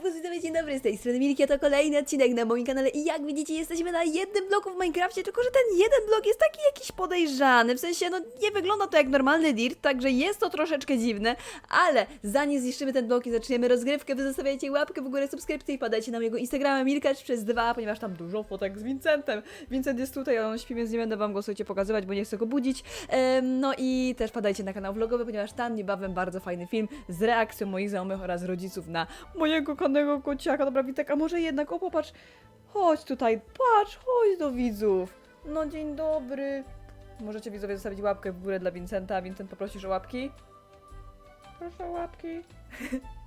Serwus, widzowie, dzień dobry, z tej strony Milki, a to kolejny odcinek na moim kanale i jak widzicie jesteśmy na jednym bloku w Minecrafcie, tylko że ten jeden blok jest taki jakiś podejrzany, w sensie no nie wygląda to jak normalny dirt, także jest to troszeczkę dziwne, ale zanim zniszczymy ten blok i zaczniemy rozgrywkę, wy zostawiajcie łapkę w górę, subskrypcję i padajcie na mojego Instagrama Milkacz przez dwa, ponieważ tam dużo fotek z Vincentem. Vincent jest tutaj, on śpi, więc nie będę wam go słuchajcie pokazywać, bo nie chcę go budzić. Em, no i też padajcie na kanał vlogowy, ponieważ tam niebawem bardzo fajny film z reakcją moich znajomych oraz rodziców na mojego kochanego kociaka. Dobra, Witek, a może jednak, o popatrz, chodź tutaj, patrz, chodź do widzów. No dzień dobry. Możecie widzowie zostawić łapkę w górę dla Vincenta. Vincent poprosisz o łapki? Proszę o łapki.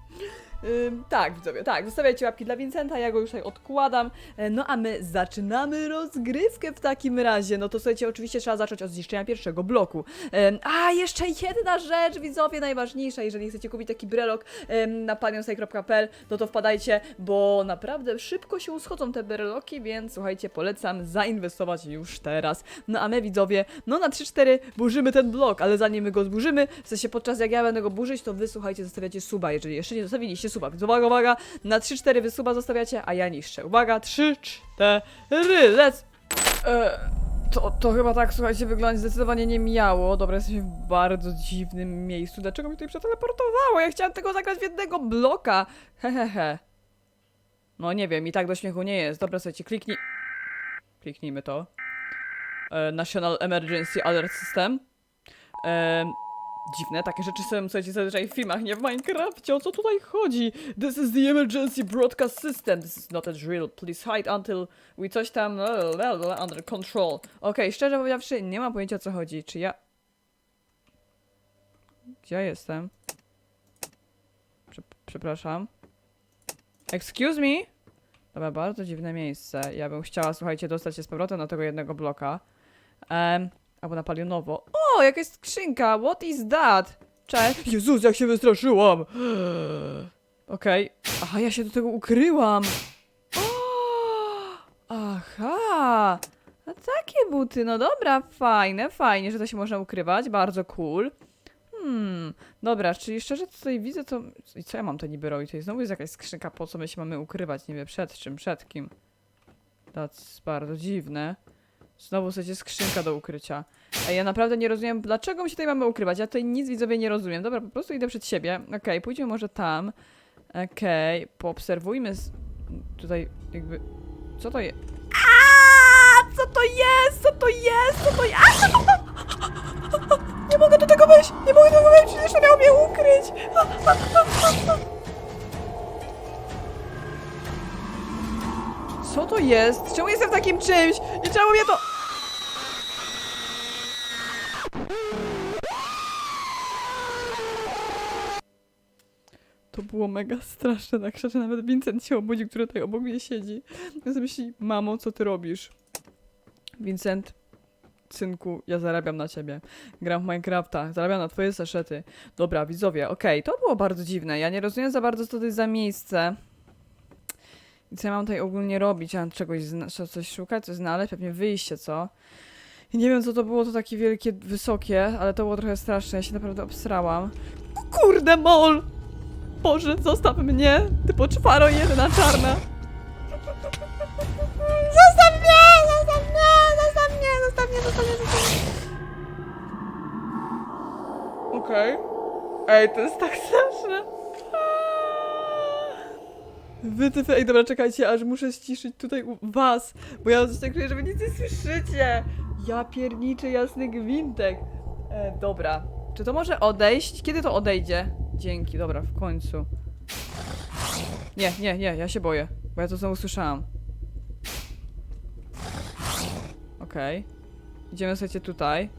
Tak, widzowie, tak, zostawiajcie łapki dla Vincenta, ja go już tutaj odkładam. E, No a my zaczynamy rozgrywkę w takim razie. No to słuchajcie, oczywiście trzeba zacząć od zniszczenia pierwszego bloku. A, jeszcze jedna rzecz, widzowie, najważniejsza, jeżeli chcecie kupić taki brelok na panionsej.pl, no to wpadajcie, bo naprawdę szybko się schodzą te breloki, więc słuchajcie, polecam zainwestować już teraz. No a my, widzowie, no na 3-4 burzymy ten blok, ale zanim my go zburzymy, w sensie podczas jak ja będę go burzyć, to wy, słuchajcie, zostawiacie suba, jeżeli jeszcze nie zostawiliście suba, więc uwaga, uwaga, na 3-4 wy suba zostawiacie, a ja niszczę. Uwaga, 3, 4, let's... E, to, to chyba tak, słuchajcie, wyglądać zdecydowanie nie miało. Dobra, jesteśmy w bardzo dziwnym miejscu. Dlaczego mi tutaj przeteleportowało? Ja chciałam tego zagrać w jednego bloka. Hehehe. He, he. No nie wiem, i tak do śmiechu nie jest. Dobra, słuchajcie, kliknij... Kliknijmy to. E, National Emergency Alert System. E, dziwne, takie rzeczy są, słuchajcie, zazwyczaj w filmach, nie w Minecrafcie. O co tutaj chodzi? This is the emergency broadcast system. This is not a drill. Please hide until we coś tam lalalala, under control. Okej, szczerze powiedziawszy, nie mam pojęcia o co chodzi. Czy ja... Gdzie ja jestem? Prze przepraszam. Excuse me? Dobra, bardzo dziwne miejsce. Ja bym chciała, słuchajcie, dostać się z powrotem na tego jednego bloka. Um, albo palionowo. O, jakaś skrzynka! What is that? Cześć. Jezus, jak się wystraszyłam! Okej. Aha, ja się do tego ukryłam. O, aha! A takie buty, no dobra, fajne, fajnie, że to się można ukrywać, bardzo cool. Hmm, dobra, czyli szczerze tutaj widzę to... I co ja mam to niby robić? Tutaj znowu jest jakaś skrzynka, po co my się mamy ukrywać, nie wiem, przed czym, przed kim. That's bardzo dziwne. Znowu sobie skrzynka do ukrycia. Ej, ja naprawdę nie rozumiem, dlaczego my się tutaj mamy ukrywać. Ja tutaj nic widzowie nie rozumiem. Dobra, po prostu idę przed siebie. Okej, pójdźmy może tam. Okej, poobserwujmy z... tutaj jakby... Co to jest? Co to jest? Co to jest? Co to jest? Nie mogę do tego wejść! Nie mogę do tego wejść! Przecież to mnie ukryć! Co to jest? Czemu jestem w takim czymś? I czemu mnie to... To było mega straszne, na krzacze nawet Vincent się obudził, który tutaj obok mnie siedzi. Ja sobie myśli, mamo, co ty robisz? Vincent, synku, ja zarabiam na ciebie. Gram w Minecrafta, zarabiam na twoje saszety. Dobra, widzowie, okej, to było bardzo dziwne. Ja nie rozumiem za bardzo, co to jest za miejsce. Co ja mam tutaj ogólnie robić? Ja mam czegoś, coś szukać, coś znaleźć, pewnie wyjście, co? I nie wiem, co to było, to takie wielkie, wysokie, ale to było trochę straszne, ja się naprawdę obsrałam. Kurde, mol! Boże, zostaw mnie! Ty poczwaro jedyna czarna! Zostaw mnie! Zostaw mnie! Zostaw mnie! Zostaw mnie! Zostaw mnie! Zostaw mnie! Okej. Ej, to jest tak straszne. Wytyfy, ej dobra, czekajcie, aż muszę ściszyć tutaj u was, bo ja coś tak czuję, że wy nic nie słyszycie. Ja pierniczę jasny gwintek. E, dobra, czy to może odejść? Kiedy to odejdzie? Dzięki, dobra, w końcu. Nie, nie, nie, ja się boję, bo ja to znowu słyszałam. Okej. Idziemy, słuchajcie, tutaj.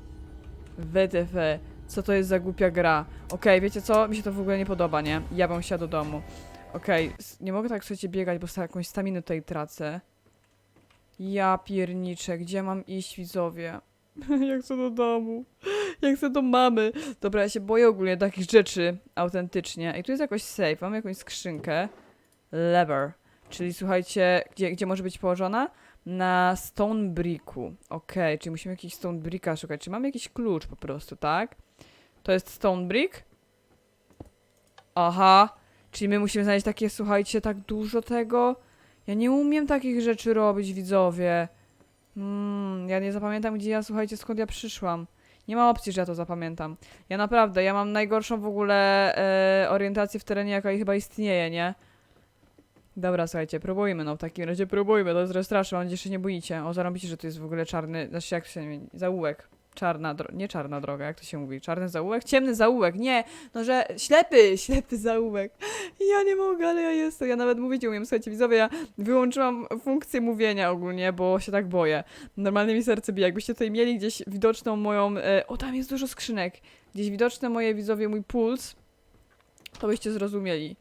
WTF, co to jest za głupia gra? Okej, wiecie co? Mi się to w ogóle nie podoba, nie? Ja bym chciała do domu. Okej, s- nie mogę tak słuchajcie biegać, bo jakąś staminę tutaj tracę. Ja pierniczę, gdzie mam iść, widzowie? Jak chcę do domu. Jak chcę do mamy. Dobra, ja się boję ogólnie takich rzeczy, autentycznie. I tu jest jakoś safe, mam jakąś skrzynkę. Lever, czyli słuchajcie, gdzie, gdzie może być położona? Na stone bricku. Okej, czyli musimy jakiś stone bricka szukać. Czy mamy jakiś klucz po prostu, tak? To jest stone brick? Aha, Czyli my musimy znaleźć takie, słuchajcie, tak dużo tego? Ja nie umiem takich rzeczy robić, widzowie. Mm, ja nie zapamiętam, gdzie ja, słuchajcie, skąd ja przyszłam. Nie ma opcji, że ja to zapamiętam. Ja naprawdę, ja mam najgorszą w ogóle e, orientację w terenie, jaka chyba istnieje, nie? Dobra, słuchajcie, próbujmy, no w takim razie próbujmy, to jest straszne, mam nadzieję, że się nie boicie. O, zarobicie, że to jest w ogóle czarny, znaczy jak się zaułek. Czarna, nie czarna droga, jak to się mówi? Czarny zaułek? Ciemny zaułek, nie, no że ślepy, ślepy zaułek. Ja nie mogę, ale ja jestem, ja nawet mówić nie umiem, słuchajcie, widzowie, ja wyłączyłam funkcję mówienia ogólnie, bo się tak boję. Normalnie mi serce bije, jakbyście tutaj mieli gdzieś widoczną moją, e, o tam jest dużo skrzynek, gdzieś widoczne moje, widzowie, mój puls, to byście zrozumieli.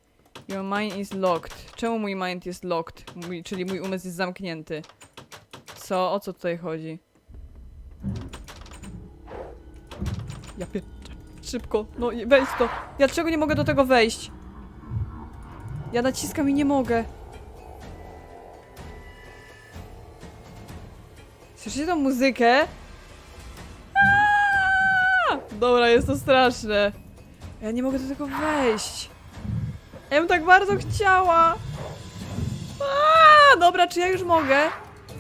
Your mind is locked. Czemu mój mind jest locked? Mój, czyli mój umysł jest zamknięty. Co? O co tutaj chodzi? Ja pier... Szybko, no wejdź to. Ja dlaczego nie mogę do tego wejść? Ja naciskam i nie mogę. Słyszycie tą muzykę? Aaaa! Dobra, jest to straszne. Ja nie mogę do tego wejść. Ja bym tak bardzo chciała. Aaaa! Dobra, czy ja już mogę?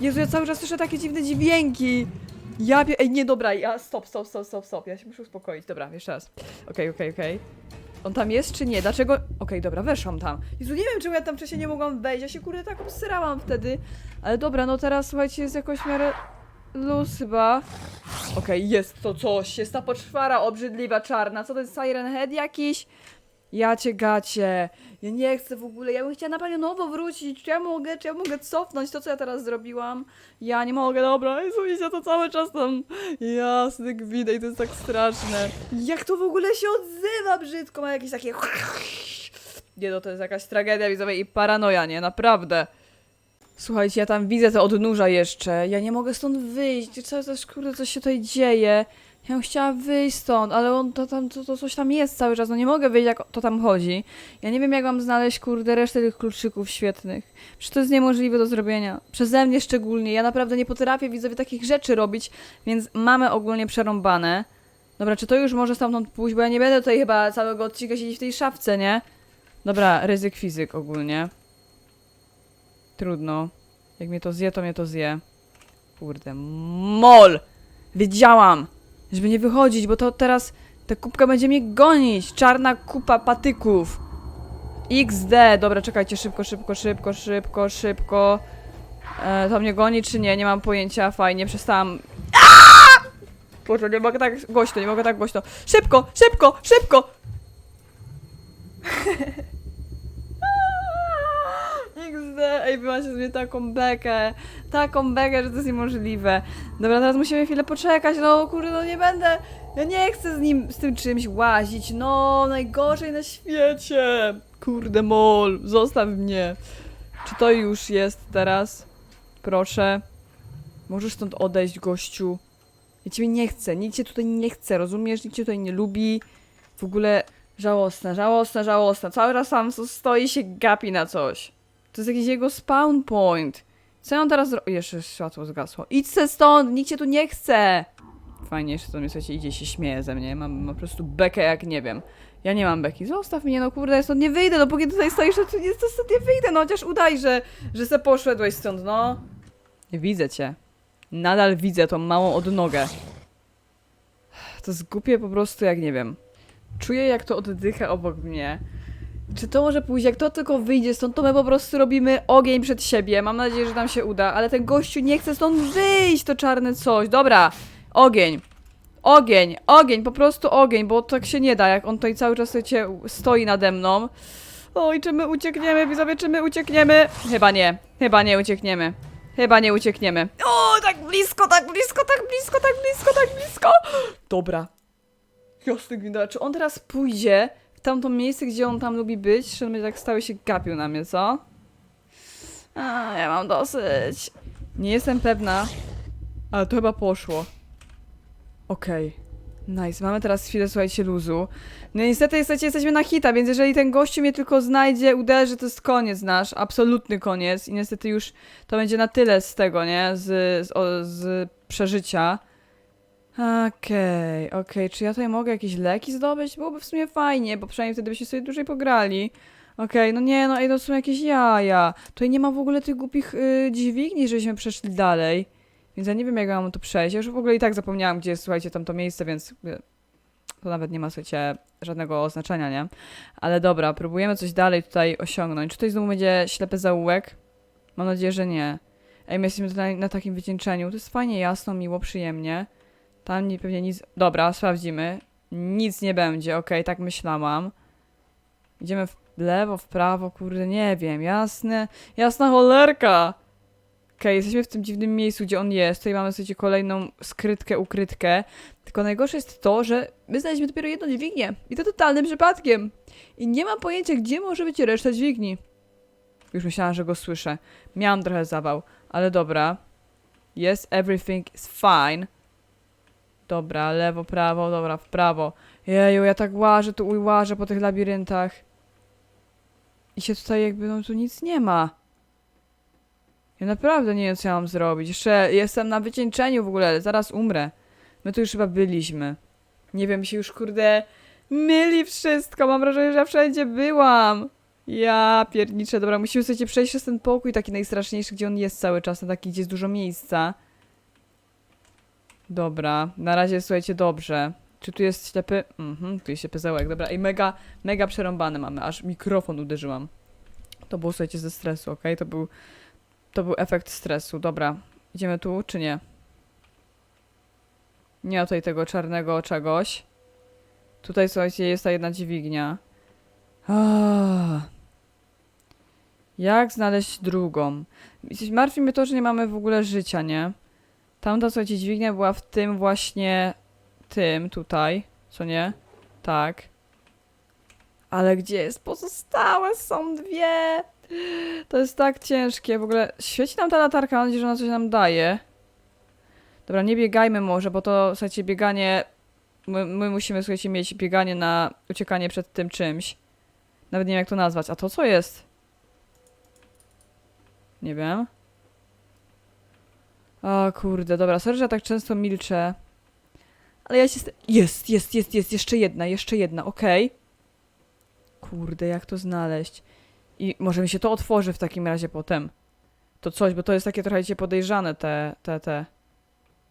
Jezu, ja cały czas słyszę takie dziwne dźwięki. Ja pie... Ej, nie, dobra, ja... Stop, stop, stop, stop, stop. Ja się muszę uspokoić. Dobra, jeszcze raz. Okej, okej, okej. On tam jest, czy nie? Dlaczego... Okej, dobra, weszłam tam. Jezu, nie wiem, czemu ja tam wcześniej nie mogłam wejść. Ja się, kurde, tak obsyrałam wtedy. Ale dobra, no teraz, słuchajcie, jest jakoś w miarę... Luz chyba. Okej, jest to coś. Jest ta poczwara obrzydliwa, czarna. Co to jest Siren Head jakiś? Ja cię gacie. Ja nie chcę w ogóle. Ja bym chciała na palionowo wrócić. Czy ja mogę, czy ja mogę cofnąć to, co ja teraz zrobiłam? Ja nie mogę, dobra. Ja to cały czas tam. Jasny gwidej, to jest tak straszne. Jak to w ogóle się odzywa brzydko? Ma jakieś takie... Nie no, to jest jakaś tragedia widzowie i paranoja, nie? Naprawdę. Słuchajcie, ja tam widzę te odnóża jeszcze. Ja nie mogę stąd wyjść. Co też, kurde, coś się tutaj dzieje? Ja bym chciała wyjść stąd, ale on to tam, to, to coś tam jest cały czas. No nie mogę wyjść, jak to tam chodzi. Ja nie wiem, jak mam znaleźć, kurde, resztę tych kluczyków świetnych. Przecież to jest niemożliwe do zrobienia. Przeze mnie szczególnie. Ja naprawdę nie potrafię widzowie takich rzeczy robić, więc mamy ogólnie przerąbane. Dobra, czy to już może stamtąd pójść, bo ja nie będę tutaj chyba całego odcinka siedzieć w tej szafce, nie? Dobra, ryzyk fizyk ogólnie. Trudno. Jak mnie to zje, to mnie to zje. Kurde, mol! Wiedziałam! Żeby nie wychodzić, bo to teraz ta kubka będzie mnie gonić. Czarna kupa patyków. XD. Dobra, czekajcie, szybko, szybko, szybko, szybko, szybko. E, to mnie goni czy nie? Nie mam pojęcia. Fajnie, przestałam. Boże, nie mogę tak głośno, nie mogę tak głośno. Szybko, szybko, szybko! XD, ej, wy macie mnie taką bekę, taką bekę, że to jest niemożliwe. Dobra, teraz musimy chwilę poczekać, no kurde, no nie będę, ja nie chcę z nim, z tym czymś łazić, no, najgorzej na świecie. Kurde, mol, zostaw mnie. Czy to już jest teraz? Proszę. Możesz stąd odejść, gościu. Ja ciebie nie chcę, nikt cię tutaj nie chce, rozumiesz? Nikt cię tutaj nie lubi. W ogóle żałosna, żałosna, żałosna. Cały czas sam stoi się gapi na coś. To jest jakiś jego spawn point. Co on teraz zrobi? Jeszcze światło zgasło. Idź se stąd, nikt cię tu nie chce. Fajnie, jeszcze to mnie słuchajcie, idzie się śmieje ze mnie. Mam, mam po prostu bekę jak nie wiem. Ja nie mam beki. Zostaw mnie, no kurde, ja stąd nie wyjdę, dopóki tutaj stoisz, to tu nie, to stąd nie wyjdę, no chociaż udaj, że, że se poszedłeś stąd, no. Widzę cię. Nadal widzę tą małą odnogę. To jest głupie po prostu, jak nie wiem. Czuję, jak to oddycha obok mnie. Czy to może pójść? Jak to tylko wyjdzie stąd, to my po prostu robimy ogień przed siebie. Mam nadzieję, że nam się uda, ale ten gościu nie chce stąd wyjść, to czarne coś. Dobra, ogień. Ogień, ogień, po prostu ogień, bo tak się nie da, jak on tutaj cały czas słuchajcie, stoi nade mną. Oj, czy my uciekniemy, widzowie, czy my uciekniemy? Chyba nie, chyba nie uciekniemy. Chyba nie uciekniemy. O, tak blisko, tak blisko, tak blisko, tak blisko, tak blisko. Dobra. Jasny gwinda, czy on teraz pójdzie tamto miejsce, gdzie on tam lubi być, będzie tak stały się gapił na mnie, co? A, ja mam dosyć. Nie jestem pewna, ale to chyba poszło. Okej. Nice, mamy teraz chwilę, słuchajcie, luzu. No niestety, niestety jesteśmy na hita, więc jeżeli ten gościu mnie tylko znajdzie, uderzy, to jest koniec nasz, absolutny koniec. I niestety już to będzie na tyle z tego, nie? Z, z, o, z przeżycia. Okej, okej, czy ja tutaj mogę jakieś leki zdobyć? Byłoby w sumie fajnie, bo przynajmniej wtedy byśmy sobie dłużej pograli. Okej, no nie, no ej, to są jakieś jaja. Tutaj nie ma w ogóle tych głupich y, dźwigni, żebyśmy przeszli dalej. Więc ja nie wiem, jak ja mam to przejść. Ja już w ogóle i tak zapomniałam, gdzie jest, słuchajcie, tam to miejsce, więc y, to nawet nie ma, słuchajcie, żadnego oznaczenia, nie? Ale dobra, próbujemy coś dalej tutaj osiągnąć. Czy tutaj znowu będzie ślepy zaułek? Mam nadzieję, że nie. Ej, my jesteśmy tutaj na takim wycieńczeniu. To jest fajnie, jasno, miło, przyjemnie. Tam nie, pewnie nic... Dobra, sprawdzimy. Nic nie będzie, okej, tak myślałam. Idziemy w lewo, w prawo, kurde, nie wiem, jasne, jasna cholerka. Okej, jesteśmy w tym dziwnym miejscu, gdzie on jest. Tutaj mamy, słuchajcie, kolejną skrytkę, ukrytkę. Tylko najgorsze jest to, że my znaleźliśmy dopiero jedną dźwignię. I to totalnym przypadkiem. I nie mam pojęcia, gdzie może być reszta dźwigni. Już myślałam, że go słyszę. Miałam trochę zawał, ale dobra. Yes, everything is fine. Dobra, lewo, prawo, dobra, w prawo. Jeju, ja tak łażę, tu łażę po tych labiryntach. I się tutaj jakby, no tu nic nie ma. Ja naprawdę nie wiem, co ja mam zrobić. Jeszcze jestem na wycieńczeniu w ogóle, zaraz umrę. My tu już chyba byliśmy. Nie wiem, się już kurde myli wszystko. Mam wrażenie, że ja wszędzie byłam. Ja pierniczę. Dobra, musimy sobie przejść przez ten pokój taki najstraszniejszy, gdzie on jest cały czas, na taki, gdzie jest dużo miejsca. Dobra, na razie słuchajcie dobrze. Czy tu jest ślepy? Mhm, tu jest ślepy zaułek. Dobra, i mega, mega przerąbane mamy. Aż mikrofon uderzyłam. To było, słuchajcie, ze stresu, ok? To był, to był efekt stresu. Dobra, idziemy tu, czy nie? Nie ma tutaj tego czarnego czegoś. Tutaj, słuchajcie, jest ta jedna dźwignia. Ah. Jak znaleźć drugą? Martwi mnie to, że nie mamy w ogóle życia, nie? Tamta, słuchajcie, dźwignia była w tym właśnie tym tutaj, co nie? Tak. Ale gdzie jest pozostałe? Są dwie. To jest tak ciężkie. W ogóle świeci nam ta latarka, mam nadzieję, że ona coś nam daje. Dobra, nie biegajmy może, bo to, słuchajcie, bieganie... My, my musimy, słuchajcie, mieć bieganie na uciekanie przed tym czymś. Nawet nie wiem, jak to nazwać. A to co jest? Nie wiem. O kurde, dobra, sorry, że ja tak często milczę. Ale ja się... st- Jest, jest, jest, jest, jeszcze jedna, jeszcze jedna, okej. Kurde, jak to znaleźć? I może mi się to otworzy w takim razie potem. To coś, bo to jest takie trochę podejrzane te, te, te.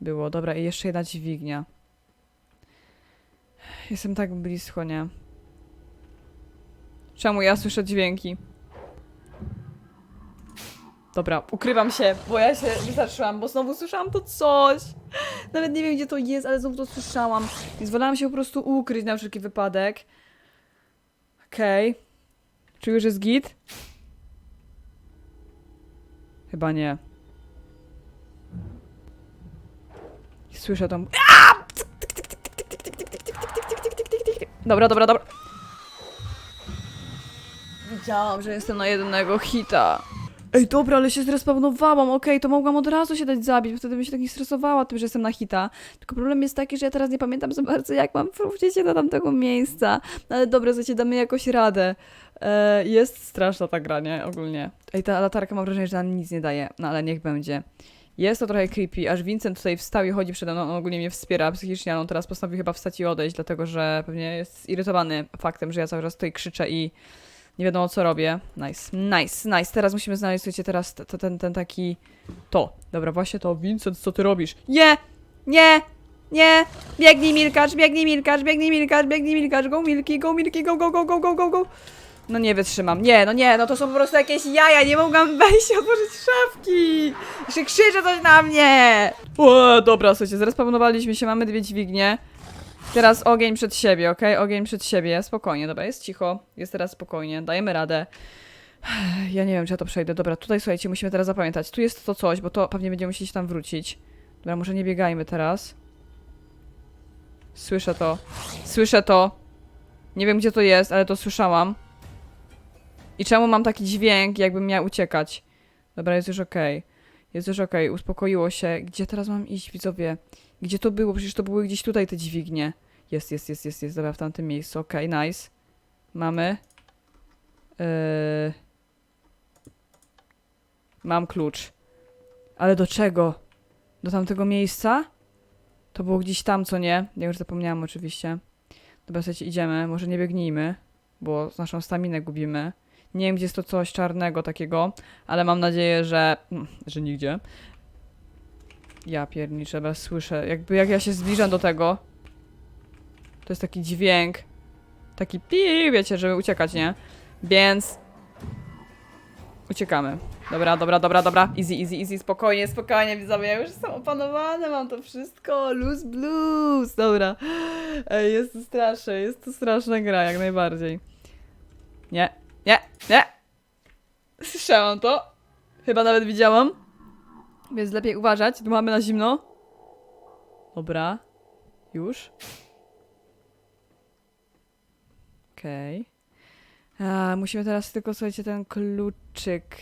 Było, dobra, i jeszcze jedna dźwignia. Jestem tak blisko, nie? Czemu ja słyszę dźwięki? Dobra, ukrywam się, bo ja się wystraszyłam, bo znowu słyszałam to coś. Nawet nie wiem, gdzie to jest, ale znowu to słyszałam. Więc wolałam się po prostu ukryć na wszelki wypadek. Okej. Czy już jest git? Chyba nie. Słyszę. Aaa! Dobra, dobra, dobra. Wiedziałam, że jestem na jednego hita. Ej, dobra, ale się zrespawnowałam, okej, to mogłam od razu się dać zabić, bo wtedy bym się tak nie stresowała tym, że jestem na hita. Tylko problem jest taki, że ja teraz nie pamiętam za bardzo, jak mam wrócić się do tamtego miejsca. No ale dobra, słuchajcie, damy jakoś radę. E, jest straszna ta gra, nie? Ogólnie. Ej, ta latarka mam wrażenie, że nam nic nie daje, no ale niech będzie. Jest to trochę creepy, aż Vincent tutaj wstał i chodzi przede mną, on ogólnie mnie wspiera psychicznie, ale on teraz postanowił chyba wstać i odejść, dlatego że pewnie jest zirytowany faktem, że ja cały czas tutaj krzyczę i nie wiadomo co robię. Nice, nice, nice. Teraz musimy znaleźć, słuchajcie, teraz t- t- ten, ten taki... To. Dobra, właśnie to. Vincent, co ty robisz? Nie! Nie! Nie! Biegnij Milkacz, biegnij Milkacz, biegnij Milkacz, biegnij Milkacz, go Milki, go Milki, go, go, go, go, go, go, go. No nie wytrzymam. Nie, no nie, no to są po prostu jakieś jaja, nie mogłam wejść i otworzyć szafki. Jeszcze krzycze coś na mnie. O, dobra, słuchajcie, zrespawnowaliśmy się, mamy dwie dźwignie. Teraz ogień przed siebie, okej? Ogień przed siebie. Spokojnie, dobra, jest cicho. Jest teraz spokojnie, dajemy radę. Ja nie wiem, czy ja to przejdę. Dobra, tutaj słuchajcie, musimy teraz zapamiętać. Tu jest to coś, bo to pewnie będziemy musieli tam wrócić. Dobra, może nie biegajmy teraz. Słyszę to. Słyszę to. Nie wiem, gdzie to jest, ale to słyszałam. I czemu mam taki dźwięk, jakbym miał uciekać? Dobra, jest już okej. Jest już okej, uspokoiło się. Gdzie teraz mam iść, widzowie? Gdzie to było? Przecież to były gdzieś tutaj te dźwignie. Jest, jest, jest, jest, jest. Dobra, w tamtym miejscu. Okej, nice. Mamy. Yy... Mam klucz. Ale do czego? Do tamtego miejsca? To było gdzieś tam, co nie? Ja już zapomniałam oczywiście. Dobra, słuchajcie, idziemy. Może nie biegnijmy, bo naszą staminę gubimy. Nie wiem, gdzie jest to coś czarnego takiego, ale mam nadzieję, że... mm, że nigdzie. Ja pierniczę, bez słyszę. Jakby jak ja się zbliżam do tego, to jest taki dźwięk. Taki pi, wiecie, żeby uciekać, nie? Więc... Uciekamy. Dobra, dobra, dobra, dobra. Easy, easy, easy, spokojnie, spokojnie, widzowie. Ja już jestem opanowana, mam to wszystko. Luz blues. Dobra. Ej, jest to straszne, jest to straszna gra, jak najbardziej. Nie, nie, nie. Słyszałam to. Chyba nawet widziałam. Więc lepiej uważać. Tu mamy na zimno. Dobra. Już. Okej. A, Musimy teraz tylko, słuchajcie, ten kluczyk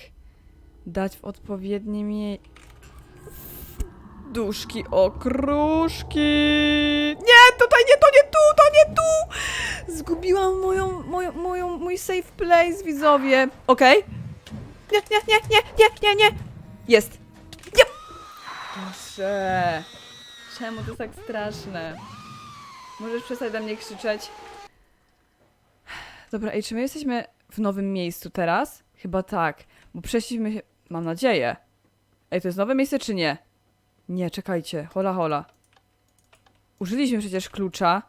dać w odpowiednie mie... Duszki, okruszki! Nie, tutaj nie, to nie tu, to nie tu! Zgubiłam moją, moją, moją, mój safe place, widzowie. Okej. Nie, nie, nie, nie, nie, nie, nie. Jest. Nie. Proszę. Czemu to jest tak straszne? Możesz przestać do mnie krzyczeć? Dobra, ej, czy my jesteśmy w nowym miejscu teraz? Chyba tak, bo przeszliśmy się... Mam nadzieję. Ej, to jest nowe miejsce czy nie? Nie, czekajcie. Hola, hola. Użyliśmy przecież klucza.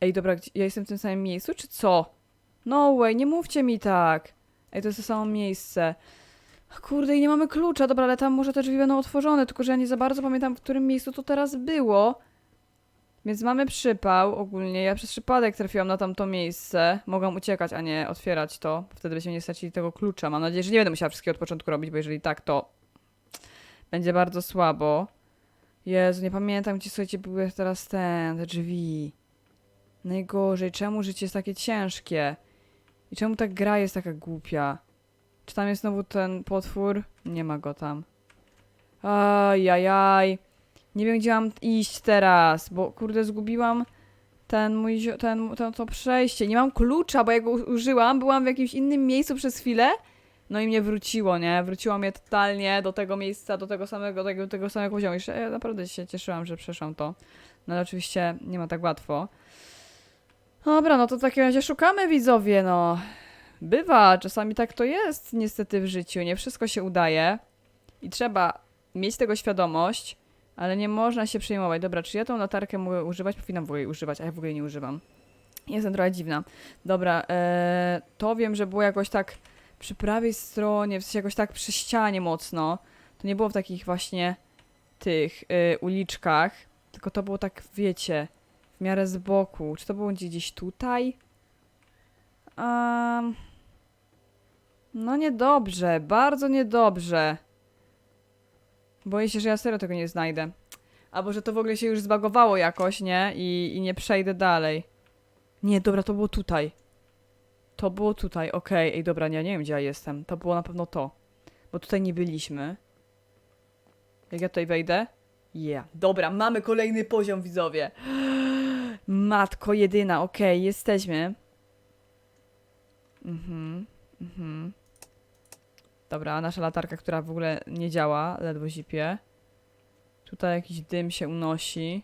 Ej, dobra, ja jestem w tym samym miejscu, czy co? No way, nie mówcie mi tak. Ej, to jest to samo miejsce. Kurde, i nie mamy klucza. Dobra, ale tam może te drzwi będą otworzone, tylko że ja nie za bardzo pamiętam, w którym miejscu to teraz było. Więc mamy przypał ogólnie. Ja przez przypadek trafiłam na tamto miejsce. Mogłam uciekać, a nie otwierać to. Wtedy byśmy nie stracili tego klucza. Mam nadzieję, że nie będę musiała wszystkiego od początku robić, bo jeżeli tak, to będzie bardzo słabo. Jezu, nie pamiętam, gdzie słuchajcie, były teraz ten, te drzwi. Najgorzej, czemu życie jest takie ciężkie? I czemu ta gra jest taka głupia? Czy tam jest znowu ten potwór? Nie ma go tam. Ajajaj. Nie wiem, gdzie mam iść teraz, bo kurde, zgubiłam ten mój, ten, ten, to przejście. Nie mam klucza, bo ja go użyłam, byłam w jakimś innym miejscu przez chwilę, no i mnie wróciło, nie? Wróciło mnie totalnie do tego miejsca, do tego samego, tego, tego samego poziomu. Jeszcze ja naprawdę się cieszyłam, że przeszłam to. No ale oczywiście nie ma tak łatwo. Dobra, no to w takim razie szukamy widzowie, no. Bywa, czasami tak to jest niestety w życiu, nie wszystko się udaje i trzeba mieć tego świadomość, ale nie można się przejmować. Dobra, czy ja tą latarkę mogę używać? Powinnam w ogóle jej używać, a ja w ogóle nie używam. Jestem trochę dziwna. Dobra, e, to wiem, że było jakoś tak przy prawej stronie, w sensie jakoś tak przy ścianie mocno. To nie było w takich właśnie tych e, uliczkach, tylko to było tak, wiecie, w miarę z boku. Czy to było gdzieś tutaj? Um, no niedobrze, bardzo niedobrze. Boję się, że ja serio tego nie znajdę. Albo że to w ogóle się już zbagowało jakoś, nie? I, i nie przejdę dalej. Nie, dobra, to było tutaj. To było tutaj, okej. Ej, dobra, nie, nie wiem, gdzie ja jestem. To było na pewno to. Bo tutaj nie byliśmy. Jak ja tutaj wejdę? Yeah. Dobra, mamy kolejny poziom, widzowie. Matko jedyna, okej, jesteśmy. Mhm, mhm. Dobra, nasza latarka, która w ogóle nie działa, ledwo zipie. Tutaj jakiś dym się unosi.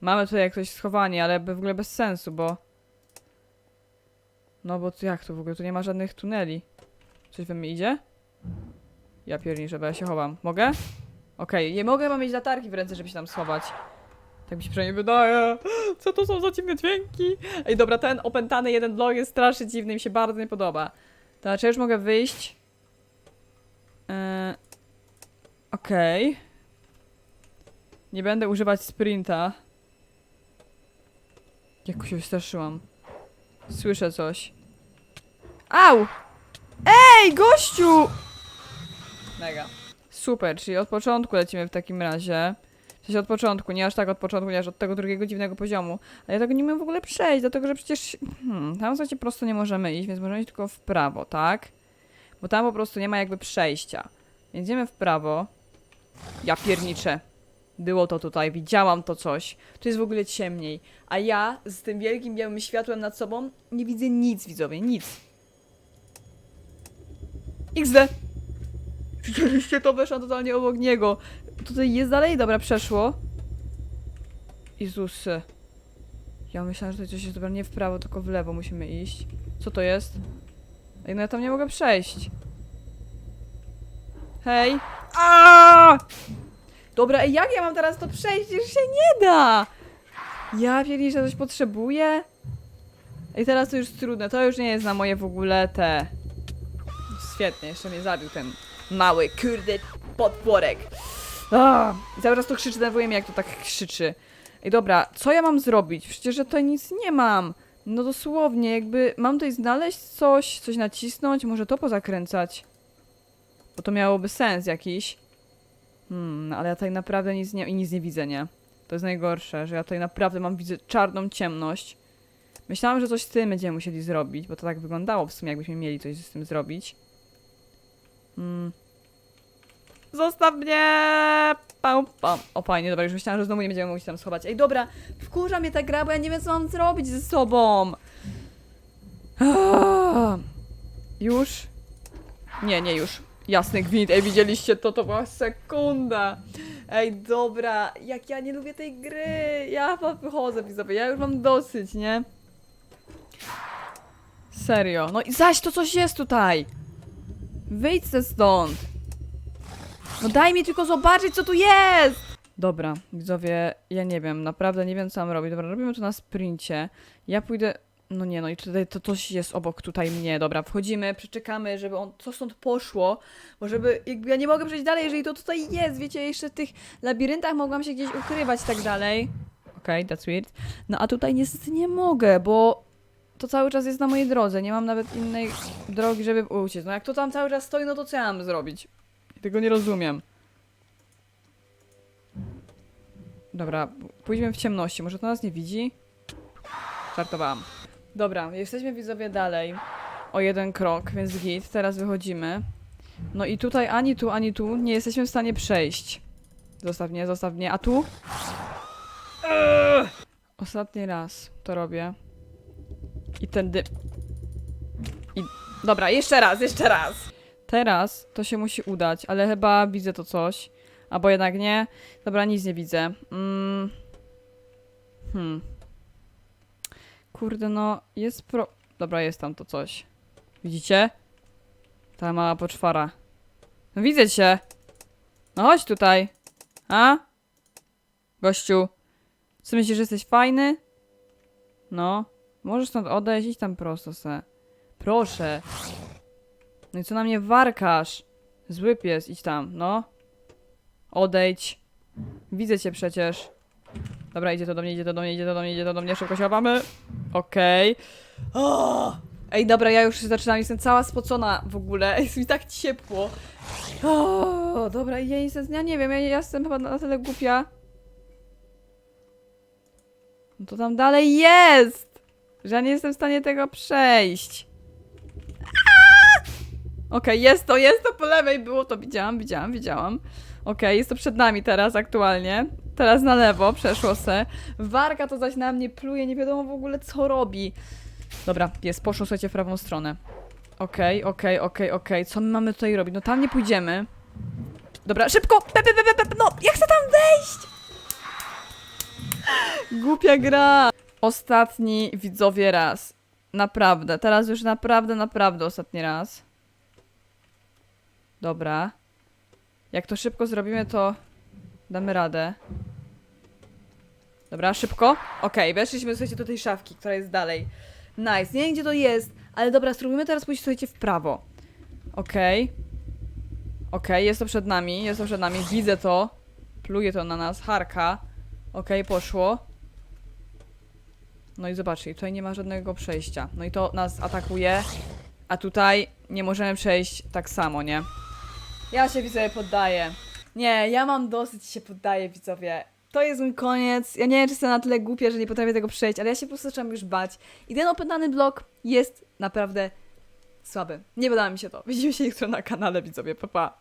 Mamy tutaj jakieś schowanie, ale w ogóle bez sensu, bo... No bo jak tu w ogóle? Tu nie ma żadnych tuneli. Coś we mnie idzie? Ja pierniczę, bo ja się chowam. Mogę? Okej, nie mogę, mam mieć latarki w ręce, żeby się tam schować. Tak mi się przynajmniej wydaje. Co to są za dziwne dźwięki? Ej, dobra, ten opętany jeden blok jest strasznie dziwny, mi się bardzo nie podoba. To znaczy, już mogę wyjść. Eee, Okej. Nie będę używać sprinta. Jak się wystraszyłam. Słyszę coś. Au! Ej, gościu! Mega. Super, czyli od początku lecimy w takim razie. W sensie od początku, nie aż tak od początku, nie aż od tego drugiego dziwnego poziomu. Ale ja tego nie umiem w ogóle przejść, dlatego że przecież... Hmm, tam w zasadzie prosto nie możemy iść, więc możemy iść tylko w prawo, tak? Bo tam po prostu nie ma jakby przejścia. Więc idziemy w prawo. Ja pierniczę. Było to tutaj, widziałam to coś. Tu jest w ogóle ciemniej. A ja z tym wielkim białym światłem nad sobą nie widzę nic, widzowie, nic. XD! Widzieliście to? Weszłam totalnie obok niego. Tutaj jest dalej? Dobra, przeszło. Jezus. Ja myślałam, że to coś jest dobra nie w prawo, tylko w lewo musimy iść. Co to jest? Ej, no ja tam nie mogę przejść. Hej. A! Dobra, ej, jak ja mam teraz to przejść? Już się nie da! Ja że coś potrzebuję? Ej, teraz to już trudne. To już nie jest na moje w ogóle te... Świetnie, jeszcze mnie zabił ten mały, kurde, podporek. Ah, I cały czas to krzyczy, denerwuje mnie, jak to tak krzyczy. Ej, dobra, co ja mam zrobić? Przecież ja tutaj nic nie mam. No dosłownie, jakby mam tutaj znaleźć coś, coś nacisnąć, może to pozakręcać. Bo to miałoby sens jakiś. Hmm, ale ja tutaj naprawdę nic nie, i nic nie widzę, nie? To jest najgorsze, że ja tutaj naprawdę mam, widzę czarną ciemność. Myślałam, że coś z tym będziemy musieli zrobić, bo to tak wyglądało w sumie, jakbyśmy mieli coś z tym zrobić. Hmm. Zostaw mnie! Pam, pam. O fajnie, dobra, już myślałam, że znowu nie będziemy mogli się tam schować. Ej, dobra, wkurza mnie ta gra, bo ja nie wiem, co mam zrobić ze sobą. Ah. Już? Nie, nie już. Jasny gwint. Ej, widzieliście to? To była sekunda. Ej, dobra, jak ja nie lubię tej gry. Ja wychodzę, widzowie, ja już mam dosyć, nie? Serio. No i zaś to coś jest tutaj. Wyjdź ze stąd. No daj mi tylko zobaczyć, co tu jest! Dobra, widzowie, ja nie wiem, naprawdę nie wiem, co mam robić. Dobra, robimy to na sprincie. Ja pójdę... No nie, no i tutaj to coś jest obok tutaj mnie. Dobra, wchodzimy, przeczekamy, żeby on co stąd poszło, bo żeby... Jakby ja nie mogę przejść dalej, jeżeli to tutaj jest. Wiecie, jeszcze w tych labiryntach mogłam się gdzieś ukrywać i tak dalej. Okej, okay, that's weird. No a tutaj niestety nie mogę, bo to cały czas jest na mojej drodze. Nie mam nawet innej drogi, żeby uciec. No jak to tam cały czas stoi, no to co ja mam zrobić? Tego nie rozumiem. Dobra, pójdźmy w ciemności. Może to nas nie widzi? Żartowałam. Dobra, jesteśmy widzowie dalej. O jeden krok, więc git. Teraz wychodzimy. No i tutaj ani tu, ani tu nie jesteśmy w stanie przejść. Zostaw mnie, zostaw mnie. A tu? Ostatni raz to robię. I ten dym. I... Dobra, jeszcze raz, jeszcze raz. Teraz to się musi udać, ale chyba widzę to coś. Albo jednak nie. Dobra, nic nie widzę. Mm. Hmm. Kurde, no jest pro... Dobra, jest tam to coś. Widzicie? Ta mała poczwara. No widzę cię. No chodź tutaj. A? Gościu. Co myślisz, że jesteś fajny? No. Możesz stąd odejść, idź tam prosto se. Proszę. No i co na mnie warkasz? Zły pies, idź tam, no. Odejdź. Widzę cię przecież. Dobra, idzie to do mnie, idzie to do mnie, idzie to do mnie, idzie to do mnie, szybko się łapamy. Okej. O! Ej, dobra, ja już zaczynam, jestem cała spocona w ogóle, jest mi tak ciepło. O, dobra, ja jestem, ja nie wiem, ja, ja jestem chyba na tyle głupia. No to tam dalej jest! Że ja nie jestem w stanie tego przejść. Okej, jest to, jest to po lewej, było to, widziałam, widziałam, widziałam. Okej, jest to przed nami teraz aktualnie. Teraz na lewo, przeszło se. Warka to zaś na mnie pluje, nie wiadomo w ogóle co robi. Dobra, jest, poszło słuchajcie w prawą stronę. Okej, okej, okej, okej, co my mamy tutaj robić? No tam nie pójdziemy. Dobra, szybko! Pe, pe, pe, pe, no, ja chcę tam wejść! Głupia gra! Ostatni widzowie raz. Naprawdę, teraz już naprawdę, naprawdę ostatni raz. Dobra. Jak to szybko zrobimy, to damy radę. Dobra, szybko. Okej, weszliśmy, słuchajcie, do tej szafki, która jest dalej. Nice, nie wiem gdzie to jest, ale dobra, spróbujmy teraz pójść, słuchajcie, w prawo. Okej. Okej, jest to przed nami, jest to przed nami, widzę to. Pluje to na nas, harka. Okej, poszło. No i zobaczcie, tutaj nie ma żadnego przejścia. No i to nas atakuje, a tutaj nie możemy przejść tak samo, nie? Ja się widzowie poddaję. Nie, ja mam dosyć się poddaję, widzowie. To jest mój koniec. Ja nie wiem, czy jestem na tyle głupia, że nie potrafię tego przejść, ale ja się po prostu zaczęłam już bać. I ten opętany blok jest naprawdę słaby. Nie podoba mi się to. Widzimy się jutro na kanale, widzowie. Pa, pa.